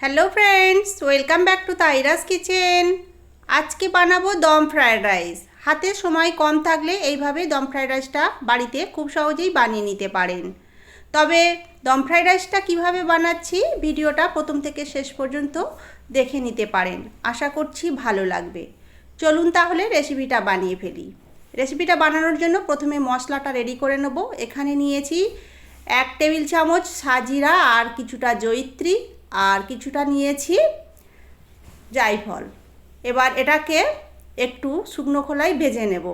Hello friends welcome back to Taira's kitchen আজকে বানাবো দম ফ্রায়েড রাইস। হাতে সময় কম থাকলে এইভাবে দম ফ্রায়েড রাইসটা বাড়িতে খুব সহজেই বানিয়ে নিতে পারেন। তবে দম ফ্রায়েড রাইসটা কীভাবে বানাচ্ছি ভিডিওটা প্রথম থেকে শেষ পর্যন্ত দেখে নিতে পারেন। আশা করছি ভালো লাগবে। চলুন তাহলে রেসিপিটা বানিয়ে ফেলি। রেসিপিটা বানানোর জন্য প্রথমে মশলাটা রেডি করে নেব। এখানে নিয়েছি এক টেবিল চামচ সাজিরা আর কিছুটা জয়িত্রী। আর কিছুটা নিয়েছি জায়ফল এবার এটাকে একটু শুকনো খোলায় ভেজে নেব।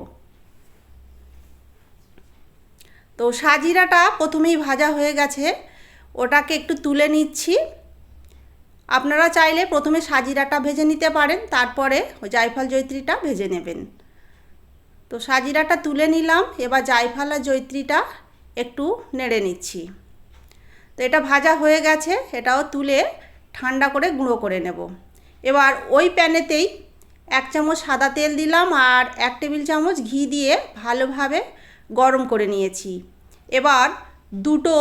তো সাজিরাটা প্রথমেই ভাজা হয়ে গেছে। ওটাকে একটু তুলে নিচ্ছি। আপনারা চাইলে প্রথমে সাজিরাটা ভেজে নিতে পারেন, তারপরে জায়ফল জৈত্রীটা ভেজে নেবেন। তো সাজিরাটা তুলে নিলাম, এবার জায়ফল আর জৈত্রীটা একটু নেড়ে নিচ্ছি। তো এটা ভাজা হয়ে গেছে এটাও তুলে ঠান্ডা করে গুঁড়ো করে নেব। এবার ওই প্যানেতেই এক চামচ সাদা তেল দিলাম আর এক টেবিল চামচ ঘি দিয়ে ভালোভাবে গরম করে নিয়েছি। এবার দুটো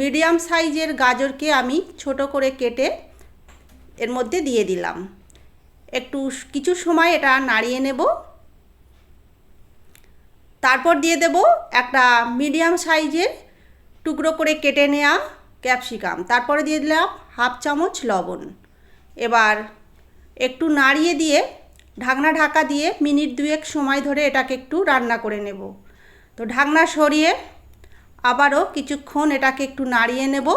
মিডিয়াম সাইজের গাজরকে আমি ছোট করে কেটে এর মধ্যে দিয়ে দিলাম। একটু কিছু সময় এটা নাড়িয়ে নেব। তারপর দিয়ে দেব একটা মিডিয়াম সাইজের টুকরো করে কেটে নেওয়া ক্যাপসিকাম। তারপরে দিয়ে দিলাম হাফ চামচ লবণ। এবার একটু নাড়িয়ে দিয়ে, ঢাকনা ঢাকা দিয়ে মিনিট দুয়েক সময় ধরে এটাকে একটু রান্না করে নেব। তো ঢাকনা সরিয়ে আবারও কিছুক্ষণ এটাকে একটু নাড়িয়ে নেব,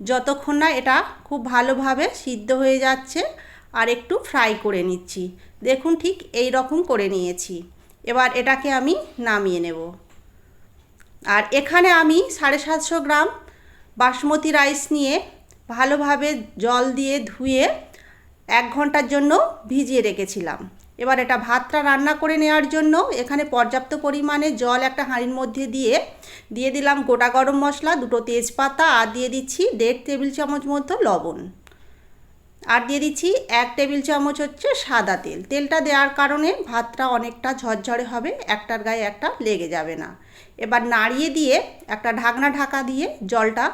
যতক্ষণ না এটা খুব ভালোভাবে সিদ্ধ হয়ে যাচ্ছে আর একটু ফ্রাই করে নিচ্ছি। দেখুন ঠিক এই রকম করে নিয়েছি। এবার এটাকে আমি নামিয়ে নেব। আর এখানে আমি সাড়ে সাতশো গ্রাম বাসমতি রাইস নিয়ে ভালোভাবে জল দিয়ে ধুয়ে এক ঘণ্টার জন্য ভিজিয়ে রেখেছিলাম। এবার এটা ভাতটা রান্না করে নেওয়ার জন্য এখানে পর্যাপ্ত পরিমাণে জল একটা হাঁড়ির মধ্যে দিয়ে দিয়ে দিলাম গোটা গরম মশলা, দুটো তেজপাতা, আর দিয়ে দিচ্ছি দেড় টেবিল চামচ মতো লবণ। আর দিয়ে দিচ্ছি এক টেবিল চামচ হচ্ছে সাদা তেল। তেলটা দেওয়ার কারণে ভাতটা অনেকটা ঝরঝরে হবে, একটার গায়ে একটা লেগে যাবে না। এবার নাড়িয়ে দিয়ে একটা ঢাকনা ঢাকা দিয়ে জলটা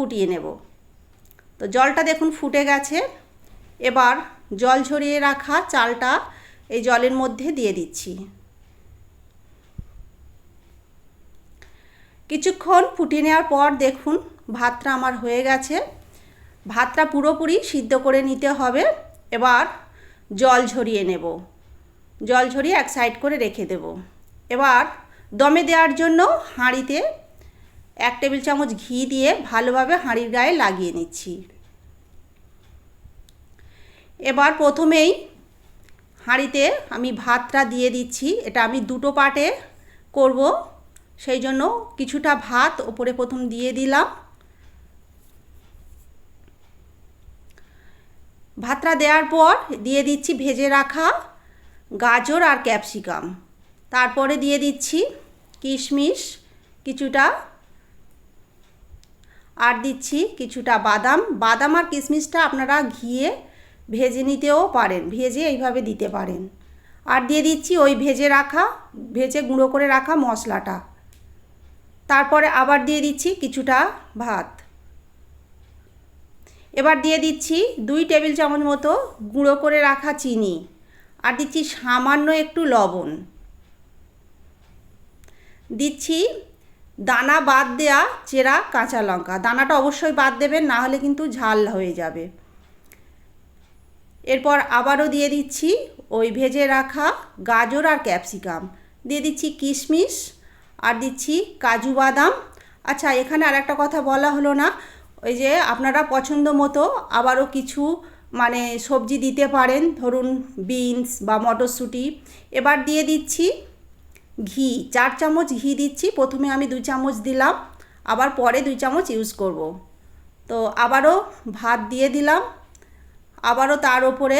ফুটিয়ে নেব। তো জলটা দেখুন ফুটে গেছে। এবার জল ঝরিয়ে রাখা চালটা এই জলের মধ্যে দিয়ে দিচ্ছি। কিছুক্ষণ ফুটিয়ে নেওয়ার পর দেখুন ভাতটা আমার হয়ে গেছে। ভাতটা পুরোপুরি সিদ্ধ করে নিতে হবে। এবার জল ঝরিয়ে নেব। জল ঝরিয়ে এক সাইড করে রেখে দেব। এবার দমে দেওয়ার জন্য হাঁড়িতে এক টেবিল চামচ ঘি দিয়ে ভালোভাবে হাঁড়ির গায়ে লাগিয়ে নিচ্ছি। এবার প্রথমেই হাঁড়িতে আমি ভাতটা দিয়ে দিচ্ছি। এটা আমি দুটো পাটে করব, সেই জন্য কিছুটা ভাত ওপরে প্রথম দিয়ে দিলাম। ভাতটা দেওয়ার পর দিয়ে দিচ্ছি ভেজে রাখা গাজর আর ক্যাপসিকাম। তারপরে দিয়ে দিচ্ছি কিশমিশ, কিছুটা আর দিচ্ছি কিছুটা বাদাম। বাদাম আর কিশমিশটা আপনারা ঘিয়ে ভেজে নিতেও পারেন, ভেজে এইভাবে দিতে পারেন। আর দিয়ে দিচ্ছি ওই ভেজে রাখা, ভেজে গুঁড়ো করে রাখা মশলাটা। তারপরে আবার দিয়ে দিচ্ছি কিছুটা ভাত। এবার দিয়ে দিচ্ছি দুই টেবিল চামচ মতো গুঁড়ো করে রাখা চিনি। আর দিচ্ছি সামান্য একটু লবণ। দিচ্ছি দানা বাদ দেয়া চেরা কাঁচা লঙ্কা। দানাটা অবশ্যই বাদ দেবেন, না হলে কিন্তু ঝাল হয়ে যাবে। এরপর আবারও দিয়ে দিচ্ছি ওই ভেজে রাখা গাজর আর ক্যাপসিকাম। দিয়ে দিচ্ছি কিশমিশ আর দিচ্ছি কাজু বাদাম। আচ্ছা এখানে আর একটা কথা বলা হলো না, ওই যে আপনারা পছন্দ মতো আবারও কিছু মানে সবজি দিতে পারেন, ধরুন বিনস বা মটরশুঁটি। এবার দিয়ে দিচ্ছি ঘি, চার চামচ ঘি দিচ্ছি। প্রথমে আমি দুই চামচ দিলাম, আবার পরে দুই চামচ ইউজ করব। তো আবারও ভাত দিয়ে দিলাম, আবারও তার ওপরে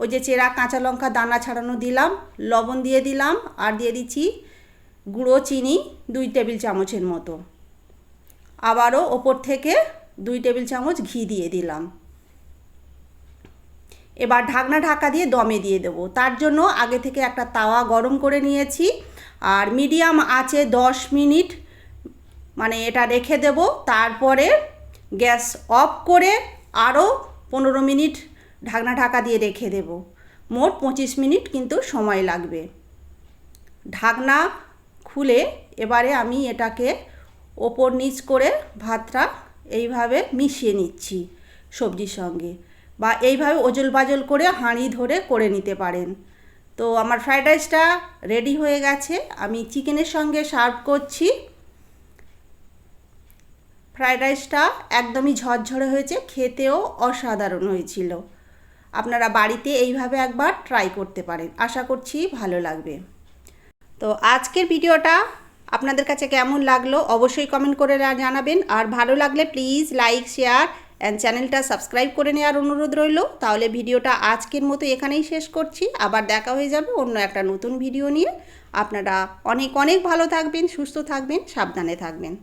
ওই যে চেরা কাঁচা লঙ্কা দানা ছাড়ানো দিলাম, লবণ দিয়ে দিলাম, আর দিয়ে দিচ্ছি গুঁড়ো চিনি দুই টেবিল চামচের মতো। আবারও ওপর থেকে দুই টেবিল চামচ ঘি দিয়ে দিলাম। এবার ঢাকনা ঢাকা দিয়ে দমে দিয়ে দেবো। তার জন্য আগে থেকে একটা তাওয়া গরম করে নিয়েছি। আর মিডিয়াম আছে দশ মিনিট মানে এটা রেখে দেব। তারপরে গ্যাস অফ করে আরও পনেরো মিনিট ঢাকনা ঢাকা দিয়ে রেখে দেব। মোট পঁচিশ মিনিট কিন্তু সময় লাগবে। ঢাকনা খুলে এবারে আমি এটাকে ওপর নিচ করে ভাতটা এইভাবে মিশিয়ে নিচ্ছি সবজির সঙ্গে। বা এইভাবে ওজল বাজল করে হাঁড়ি ধরে করে নিতে পারেন। তো আমার ফ্রাইড রাইসটা রেডি হয়ে গেছে। আমি চিকেনের সঙ্গে সার্ভ করছি। ফ্রাইড রাইসটা একদমই ঝরঝরে হয়েছে, খেতেও অসাধারণ হয়েছিল। আপনারা বাড়িতে এইভাবে একবার ট্রাই করতে পারেন। আশা করছি ভালো লাগবে। তো আজকের ভিডিওটা আপনাদের কাছে কেমন লাগল অবশ্যই কমেন্ট করে জানাবেন। আর ভালো লাগলে প্লিজ লাইক, শেয়ার অ্যান্ড চ্যানেলটা সাবস্ক্রাইব করে নেওয়ার অনুরোধ রইল। তাহলে ভিডিওটা আজকের মতো এখানেই শেষ করছি। আবার দেখা হয়ে যাবে অন্য একটা নতুন ভিডিও নিয়ে। আপনারা অনেক অনেক ভালো থাকবেন, সুস্থ থাকবেন, সাবধানে থাকবেন।